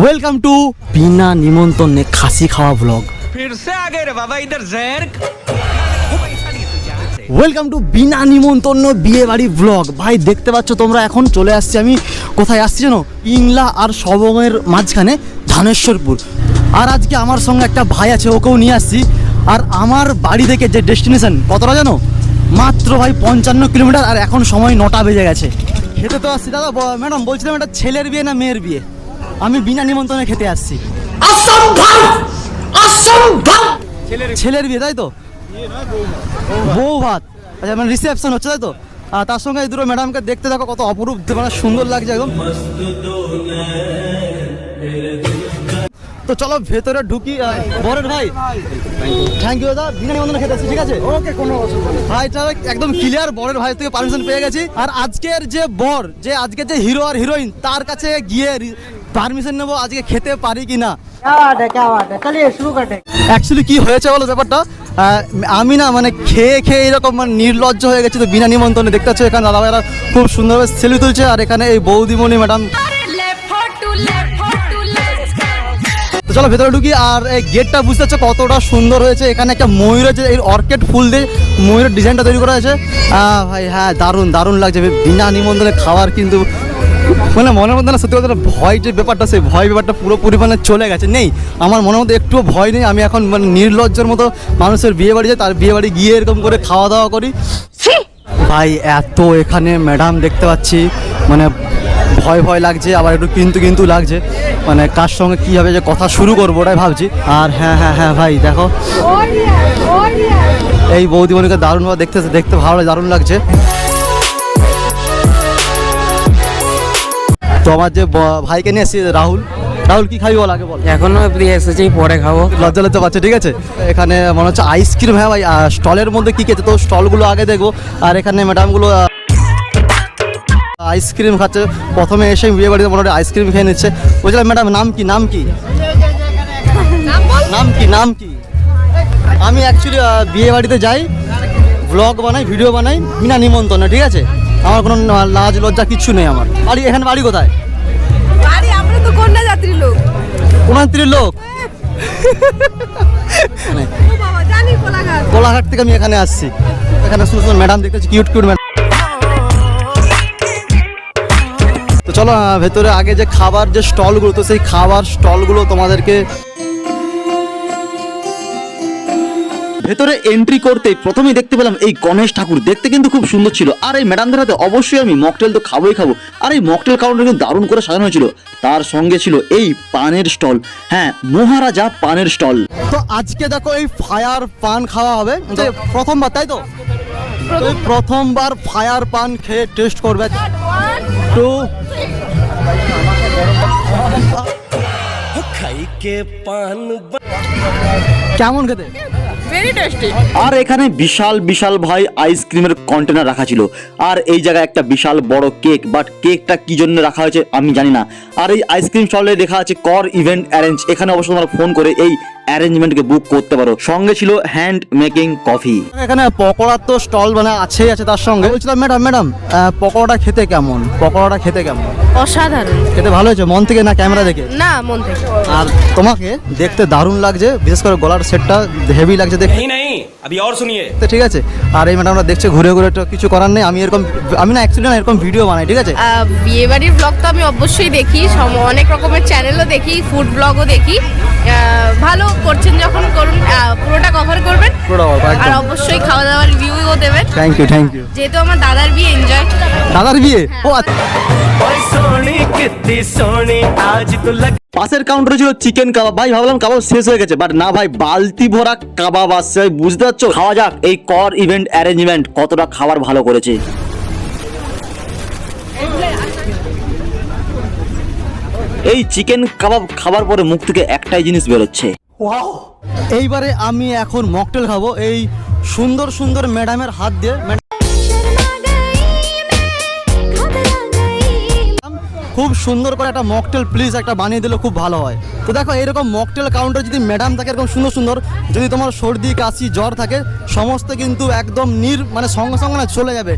Welcome to বিনা নিমন্ত্রণে খাসি খাওয়া blog welcome to বিনা নিমন্ত্রণ বিয়ে বাড়ি ব্লগ ভাই দেখতে পাচ্ছ তোমরা? এখন চলে আসছি আমি। কোথায় আসছি জানো? ইংলা আর সবংয়ের মাঝখানে ধানেশ্বরপুর। আর আজকে আমার সঙ্গে একটা ভাই আছে ওকেও নিয়ে আসছি। আর আমার বাড়ি থেকে যে ডেস্টিনেশন কতটা জানো? মাত্র ভাই পঞ্চান্ন কিলোমিটার আর এখন সময় নটা বেজে গেছে। খেতে তো আসছি দাদা ম্যাডাম বলছিলাম এটা ছেলের বিয়ে না মেয়ের বিয়ে? আমি বিনা নিমন্ত্রণে খেতে আসছি। ছেলের বিয়ে তাই তো? বউ ভাত আচ্ছা মানে রিসেপশন হচ্ছে তাই তো? আর তার সঙ্গে এই দুটো ম্যাডামকে দেখতে দেখো কত অপরূপ মানে সুন্দর লাগছে একদম। তো চলো ভেতরে ঢুকি বরের ভাই। থ্যাংক ইউ দাদা। বিরিয়ানি বন্ধন খেতে ঠিক আছে? ওকে কোনো ভাই তাহলে একদম ক্লিয়ার বরের ভাই থেকে পারমিশন পেয়ে গেছি। আর আজকের যে বর যে আজকে যে হিরো আর হিরোইন তার কাছে গিয়ে পারমিশন নেব আজকে খেতে পারি কি না কি হয়েছে বলো ব্যাপারটা? আমি না মানে খেয়ে খেয়ে এরকম মানে নির্লজ্জ হয়ে গেছি তো বিনা নিমন্ত্রণে। দেখতে পাচ্ছ এখানে দাদা ভাইরা খুব সুন্দরভাবে সেলি তুলছে আর এখানে এই বৌদিমণি ম্যাডাম চলো ভেতরে ঢুকি আর এই গেটটা বুঝতে পারছ কতটা সুন্দর হয়েছে। এখানে একটা ময়ূরের যে এই অর্কিড ফুল দিয়ে ময়ূরের ডিজাইনটা তৈরি করা হয়েছে। ভাই হ্যাঁ দারুণ দারুণ লাগছে বিনা নিমন্ত্রণে খাওয়ার কিন্তু মানে মনের মধ্যে না সত্যি কথা ভয় যে ব্যাপারটা সেই ভয় ব্যাপারটা পুরোপুরি মানে চলে গেছে। নেই আমার মনের মধ্যে একটুও ভয় নেই। আমি এখন মানে নির্লজ্জের মতো মানুষের বিয়ে বাড়ি যাই তার বিয়ে বাড়ি গিয়ে এরকম করে খাওয়া দাওয়া করি ভাই এত এখানে ম্যাডাম দেখতে পাচ্ছি মানে ভয় ভয় লাগছে আবার একটু কিন্তু কিন্তু লাগছে। মানে কার সঙ্গে কীভাবে যে কথা শুরু করব ওটাই ভাবছি। আর হ্যাঁ হ্যাঁ হ্যাঁ ভাই দেখো। এই বৌদিমণিকে দারুণভাবে দেখতে দেখতে ভালো লাগে দারুণ লাগছে। তো আমার যে ভাইকে নিয়ে এসেছি রাহুল। রাহুল কি খাবি বল আগে বল। এখনও এসেছি পরে খাব। লজ্জা লজ্জা পাচ্ছে ঠিক আছে? এখানে মনে হচ্ছে আইসক্রিম হ্যাঁ ভাই স্টলের মধ্যে কি খেতে তো স্টলগুলো আগে দেখব। আর এখানে ম্যাডামগুলো আইসক্রিম খাচ্ছে। প্রথমে এসে বিয়ে বাড়িতে মোটামুটি আইসক্রিম খেয়ে নিচ্ছে। বলছিলাম ম্যাডাম নাম কি? নাম কি? নাম কি? নাম কি? আমি অ্যাকচুয়ালি বিয়ে বাড়িতে যাই ব্লগ বানাই ভিডিও বানাই বিনা নিমন্ত্রণে ঠিক আছে? আমার কোনো লাজ লজ্জা কিচ্ছু নেই আমার। বাড়ি এখানে বাড়ি কোথায়? বাড়ি আমরা তো কন্যা যাত্রী লোক। কোলাঘাট। থেকে আমি এখানে আসছি। এখানে সুন্দর সুন্দর ম্যাডাম দেখতেছি কিউট কিউট ম্যাডাম চলো ভেতরে আগে যে খাবার যে স্টলগুলো তো সেই খাবার স্টলগুলো তোমাদেরকে ভেতরে এন্ট্রি করতে প্রথমেই দেখতে পেলাম এই গণেশ ঠাকুর। দেখতে কিন্তু খুব সুন্দর ছিল। আর এই ম্যাডামদের হাতে অবশ্যই আমি মকটেল তো খাবোই খাব। আর এই মকটেল কাউন্টার কিন্তু দারুণ করে সাজানো হয়েছিল। তার সঙ্গে ছিল এই পানের স্টল। হ্যাঁ মহারাজা পানের স্টল। তো আজকে দেখো এই ফায়ার পান খাওয়া হবে। প্রথমবার তাই তো? প্রথমবার ফায়ার পান খেয়ে টেস্ট করবে। তো কেমন খেতে? আর এখানে বিশাল বিশাল ভাই আইসক্রিমের কন্টেনার রাখা ছিল। আর এই জায়গায় একটা বিশাল বড় কেক বাট কেকটা কি জন্য রাখা হয়েছে আমি জানি না। আর এই আইসক্রিম স্টলে লেখা আছে কর ইভেন্ট অ্যারেঞ্জ এখানে অবশ্য তোমরা ফোন করে এই অ্যারেঞ্জমেন্টকে বুক করতে পারো। সঙ্গে ছিল হ্যান্ড মেকিং কফি এখানে পকোড়ার তো স্টল মানে আছেই আছে তার সঙ্গে। বলছিলাম ম্যাডাম ম্যাডাম পকোড়াটা খেতে কেমন? পকোড়াটা খেতে কেমন? অসাধারণ। খেতে ভালো হয়েছে? মন থেকে না ক্যামেরা দেখে? না মন থেকে। আর তোমাকে দেখতে দারুণ লাগছে বিশেষ করে গলার সেটটা হেভি লাগছে দেখে अभी और सुनिए তো ঠিক আছে আর এই ম্যাডামরা দেখছে ঘুরে ঘুরে তো কিছু করার নেই আমি এরকম আমি না অ্যাকচুয়ালি না এরকম ভিডিও বানাই ঠিক আছে বিয়ে বাড়ির ব্লগ তো আমি অবশ্যই দেখি সম- অনেক রকমের চ্যানেলও দেখি ফুড ব্লগও দেখি আহ, ভালো করছেন যখন করুন আহ, পুরোটা কভার করবেন পুরোটা cover, একদম। আর অবশ্যই খাওয়া দাওয়ার রিভিউও দেবেন থ্যাংক ইউ থ্যাংক ইউ যেহেতু আমার দাদার বিয়ে এনজয় দাদার বিয়ে ও আচ্ছা सोनी कितनी सोनी आज तो लग পাশের কাউন্টারে ছিল চিকেন কাবাব ভাই ভাবলাম কাবাব শেষ হয়ে গেছে বাট না ভাই বালতি ভরা কাবাব আসছে ভাই, বুঝতে পারছ খাওয়া যাক। এই কর ইভেন্ট অ্যারেঞ্জমেন্ট কতটা খাবার ভালো করেছে। এই চিকেন কাবাব খাবার পরে মুখ থেকে একটাই জিনিস বেরোচ্ছে। এইবারে আমি এখন মকটেল খাব। এই সুন্দর সুন্দর ম্যাডামের হাত দিয়ে খুব সুন্দর করে একটা মকটেল প্লিজ একটা বানিয়ে দিলে খুব ভালো হয়। তো দেখো এরকম মকটেল কাউন্টার যদি ম্যাডাম থাকে এরকম সুন্দর সুন্দর যদি তোমার সর্দি কাশি জ্বর থাকে সমস্ত কিন্তু একদম নির মানে সঙ্গে সঙ্গে না চলে যাবে।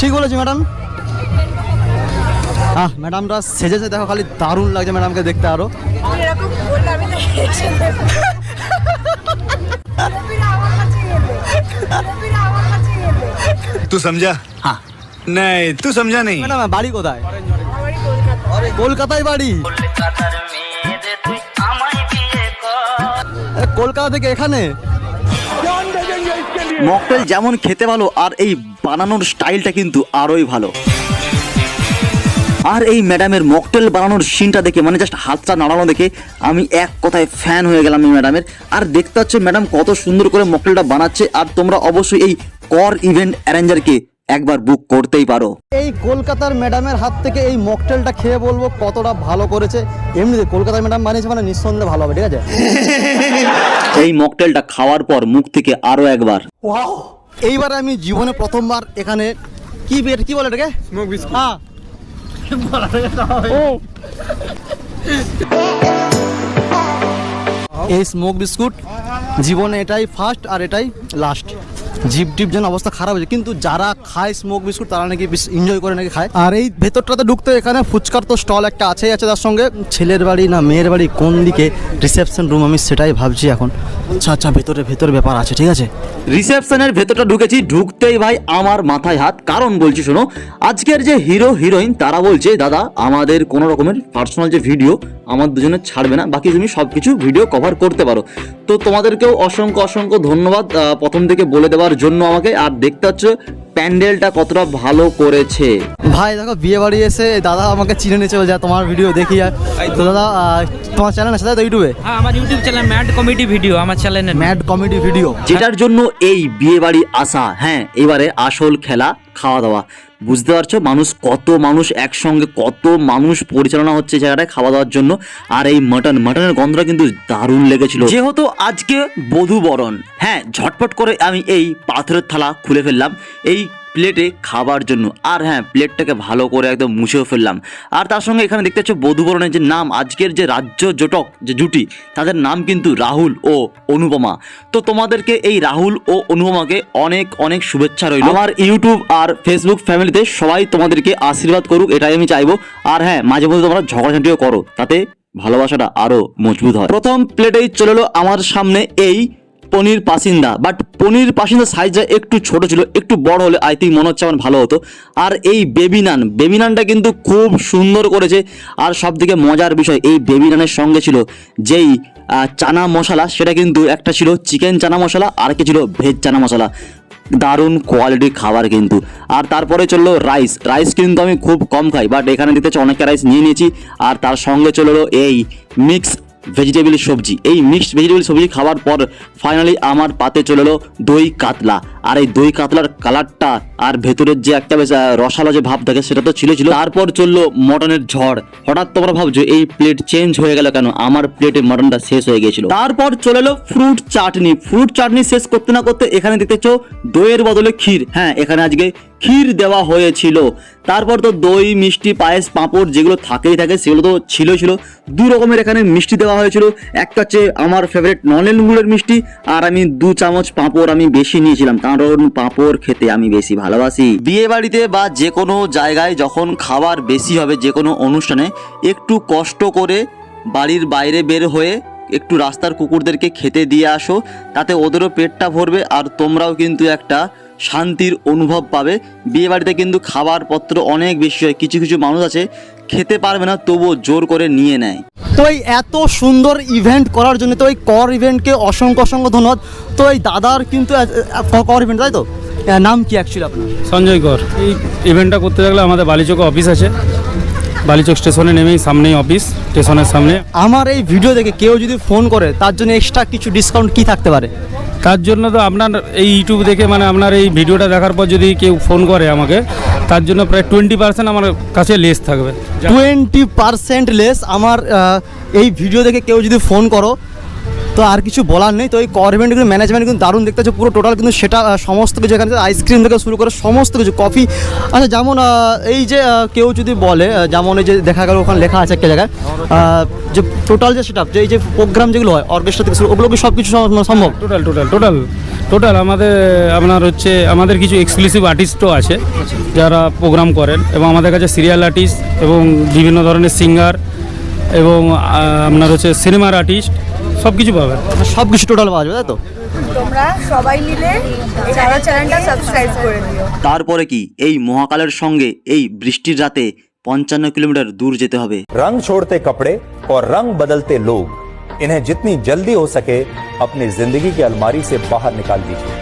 ঠিক বলেছি ম্যাডাম আহ ম্যাডামটা সেজেছে দেখো খালি দারুণ লাগছে ম্যাডামকে দেখতে আরও। তুই সমঝা হ্যাঁ নাই তুই সমঝা নেই ম্যাডাম বাড়ি কোথায় কলকাতায় বাড়ি? এ, কলকাতা থেকে এখানে? মকটেল যেমন খেতে ভালো আর এই বানানোর স্টাইলটা কিন্তু আরোই ভালো। আর এই ম্যাডামের মকটেল বানানোর সিনটা দেখে মানে জাস্ট হাতটা নাড়ানো দেখে আমি এক কথায় ফ্যান হয়ে গেলাম এই ম্যাডামের। আর দেখতে পাচ্ছ ম্যাডাম কত সুন্দর করে মকটেলটা বানাচ্ছে আর তোমরা অবশ্যই এই কর ইভেন্ট অ্যারেঞ্জারকে একবার বুক করতেই পারো। এই কলকাতার ম্যাডামের হাত থেকে এই মকটেলটা খেয়ে বলব কতটা ভালো করেছে। এমনিতে কলকাতার ম্যাডাম বানিয়েছে মানে নিঃসন্দেহে ভালো হবে ঠিক আছে? এই মকটেলটা খাওয়ার পর মুখ থেকে আরও একবার। এইবার আমি জীবনে প্রথমবার এখানে কি বের কি বলে এটাকে? স্মোক বিস্কুট হ্যাঁ। এই স্মোক বিস্কুট জীবনে এটাই ফার্স্ট আর এটাই লাস্ট জিপ টিপ যেন অবস্থা খারাপ হয়েছে। কিন্তু যারা খায় স্মোক বিস্কুট তারা নাকি এনজয় করে নাকি খায়। আর এই ভেতরটাতে ঢুকতে এখানে ফুচকার তো স্টল একটা আছেই আছে তার সঙ্গে। ছেলের বাড়ি না মেয়ের বাড়ি কোন দিকে? রিসেপশন রুম আমি সেটাই ভাবছি এখন। আচ্ছা আচ্ছা ভেতরে ভেতরে ব্যাপার আছে, ঠিক আছে? রিসেপশনের ভেতরটা ঢুকেছি, ঢুকতেই ভাই আমার মাথায় হাত। কারণ বলছি, শোনো, আজকের যে হিরো, হিরোইন, তারা বলছে, দাদা, আমাদের কোনো রকমের পার্সোনাল যে ভিডিও আমার দুজনে ছাড়বে না। বাকি তুমি সব কিছু ভিডিও কভার করতে পারো। তো তোমাদেরকেও অসংখ্য অসংখ্য ধন্যবাদ প্রথম থেকে বলে দেওয়ার জন্য আমাকে। আর দেখতে পাচ্ছ প্যান্ডেলটা কতটা ভালো করেছে? ভাই দেখো বিয়ে বাড়ি এসে দাদা আমাকে চিনে নিয়ে চলে যায় তোমার ভিডিও দেখি আর তো। দাদা তোমার চ্যানেল আছে দাদা তো ইউটিউবে হ্যাঁ আমার YouTube channel mad comedy video আমার চ্যানেলে ম্যাড কমেডি ভিডিও যেটার জন্য এই বিয়ে বাড়ি আসা হ্যাঁ এবারে আসল খেলা খাওয়া দাওয়া বুঝতে পারছ? মানুষ কত মানুষ একসঙ্গে, কত মানুষ পরিচালনা হচ্ছে জায়গাটায় খাওয়া দাওয়ার জন্য। আর এই মাটন, মাটনের গন্ধটা কিন্তু দারুণ লেগেছিল। যেহেতু আজকে বধূ বরণ হ্যাঁ ঝটপট করে আমি এই পাথরের থালা খুলে ফেললাম। এই প্লেটে খাবার জন্য। আর হ্যাঁ প্লেটটাকে ভালো করে একদম মুছেও ফেললাম। আর তার সঙ্গে এখানে দেখতে পাচ্ছ বধুবরণের যে নাম, আজকের যে রাজ্য জোটক যে জুটি, তাদের নাম কিন্তু রাহুল ও অনুপমা। তো তোমাদেরকে এই রাহুল ও অনুপমাকে অনেক অনেক শুভেচ্ছা রইল। আমার ইউটিউব আর ফেসবুক ফ্যামিলিতে সবাই তোমাদেরকে আশীর্বাদ করুক, এটাই আমি চাইব। আর হ্যাঁ মাঝে মধ্যে তোমরা ঝগড়াঝাঁটিও করো, তাতে ভালোবাসাটা আরও মজবুত হয়। প্রথম প্লেটেই চলে এলো আমার সামনে এই পনির পাসিন্দা বাট পনির পাসিন্দা সাইজটা একটু ছোট ছিল, একটু বড় হলে আই থিঙ্ক মনে হচ্ছে আমার ভালো হতো। আর এই বেবি নান বেবি নানটা কিন্তু খুব সুন্দর করেছে, আর সব থেকে মজার বিষয়, এই বেবি নানের সঙ্গে ছিল যেই চানা মশলা, সেটা কিন্তু একটা ছিল চিকেন চানা মশলা, আর একটা ছিল ভেজ চানা মশলা। দারুণ কোয়ালিটির খাবার কিন্তু। আর তারপরে চলল রাইস রাইস কিন্তু আমি খুব কম খাই বাট এখানে দিতে হচ্ছে অনেকটা রাইস নিয়ে নিয়েছি, আর তার সঙ্গে চলল এই মিক্স ভেজিটেবল সবজি। এই মিক্সড ভেজিটেবল সবজি খাওয়ার পর ফাইনালি আমার পাতে চলে এলো দই কাতলা। আর এই দই কাতলার কালারটা আর ভেতরের যে একটা বেশ রসালো যে ভাব থাকে, সেটা তো ছিল ছিল। তারপর চলল মটনের ঝড়। হঠাৎ তোমরা ভাবছ, এই প্লেট চেঞ্জ হয়ে গেল কেন? আমার প্লেটে মটনটা শেষ হয়ে গিয়েছিল তারপর চলে এলো ফ্রুট চাটনি ফ্রুট চাটনি শেষ করতে না করতে এখানে দেখতেছো দইয়ের বদলে ক্ষীর। হ্যাঁ এখানে আজকে ক্ষীর দেওয়া হয়েছিল। তারপর তো দই, মিষ্টি, পায়েস, পাঁপড় যেগুলো থাকেই থাকে, সেগুলো তো ছিল ছিল। দু রকমের এখানে মিষ্টি দেওয়া হয়েছিল। একটা হচ্ছে আমার ফেভারিট নলেন গুড়ের মিষ্টি, আর আমি দু চামচ পাঁপড় আমি বেশি নিয়েছিলাম। কারণ পাঁপড় খেতে আমি বেশি ভালোবাসি। বিয়ে বাড়িতে বা যে কোনো জায়গায় যখন খাবার বেশি হবে যে কোনো অনুষ্ঠানে, একটু কষ্ট করে বাড়ির বাইরে বের হয়ে একটু রাস্তার কুকুরদেরকে খেতে দিয়ে আসো, তাতে ওদেরও পেটটা ভরবে আর তোমরাও কিন্তু একটা শান্তির অনুভব পাবে। বিয়ে বাড়িতে কিন্তু খাবার পত্র অনেক বেশি হয়। কিছু কিছু মানুষ আছে খেতে পারবে না তবুও জোর করে নিয়ে নেয়। তো এই এত সুন্দর ইভেন্ট করার জন্য তো এই কর ইভেন্টকে অসংখ্য অসংখ্য ধন্যবাদ। তো এই দাদার কিন্তু কর ইভেন্ট তাই তো? নাম কি অ্যাকচুয়ালি আপনার? সঞ্জয় কর। এই ইভেন্টটা করতে লাগলে আমাদের বালিচকে অফিস আছে। বালিচক স্টেশনে নেমেই সামনেই অফিস স্টেশনের সামনে। আমার এই ভিডিও দেখে কেউ যদি ফোন করে তার জন্য এক্সট্রা কিছু ডিসকাউন্ট কি থাকতে পারে? তার জন্য তো আপনার এই ইউটিউব দেখে মানে আপনার এই ভিডিওটা দেখার পর যদি কেউ ফোন করে আমাকে, তার জন্য প্রায় টোয়েন্টি পার্সেন্ট আমার কাছে লেস থাকবে। টোয়েন্টি পার্সেন্ট লেস আমার এই ভিডিও দেখে কেউ যদি ফোন করো তো আর কিছু বলার নেই। তো এই কর ইভেন্ট কিন্তু ম্যানেজমেন্ট কিন্তু দারুণ দেখতে পুরো টোটাল কিন্তু সেটা সমস্ত কিছু এখানে আইসক্রিম থেকে শুরু করে সমস্ত কিছু কফি আচ্ছা যেমন এই যে কেউ যদি বলে যেমন এই যে দেখা গেল, ওখানে লেখা আছে একটা জায়গায় যে টোটাল যে সেটা যে এই যে প্রোগ্রাম যেগুলো হয় অর্কেস্ট্রা থেকে শুরু, ওগুলো কি সব কিছু সম্ভব? টোটাল টোটাল টোটাল টোটাল আমাদের, আপনার হচ্ছে, আমাদের কিছু এক্সক্লুসিভ আর্টিস্টও আছে, যারা প্রোগ্রাম করেন এবং আমাদের কাছে সিরিয়াল আর্টিস্ট এবং বিভিন্ন ধরনের সিঙ্গার এবং আপনার হচ্ছে সিনেমার আর্টিস্ট সব কিছু পাবেন সব কিছু টোটাল পাওয়া যাবে তাই তো তোমরা সবাই মিলে চ্যানেল চ্যানেলটা সাবস্ক্রাইব করে দিও তারপরে কি এই মহাকালের সঙ্গে এই বৃষ্টির রাতে পঞ্চান্ন কিলোমিটার দূর যেতে হবে रंग छोड़ते कपड़े और रंग बदलते लोग इन्हें जितनी जल्दी हो सके अपनी जिंदगी की अलमारी से बाहर निकाल दीजिए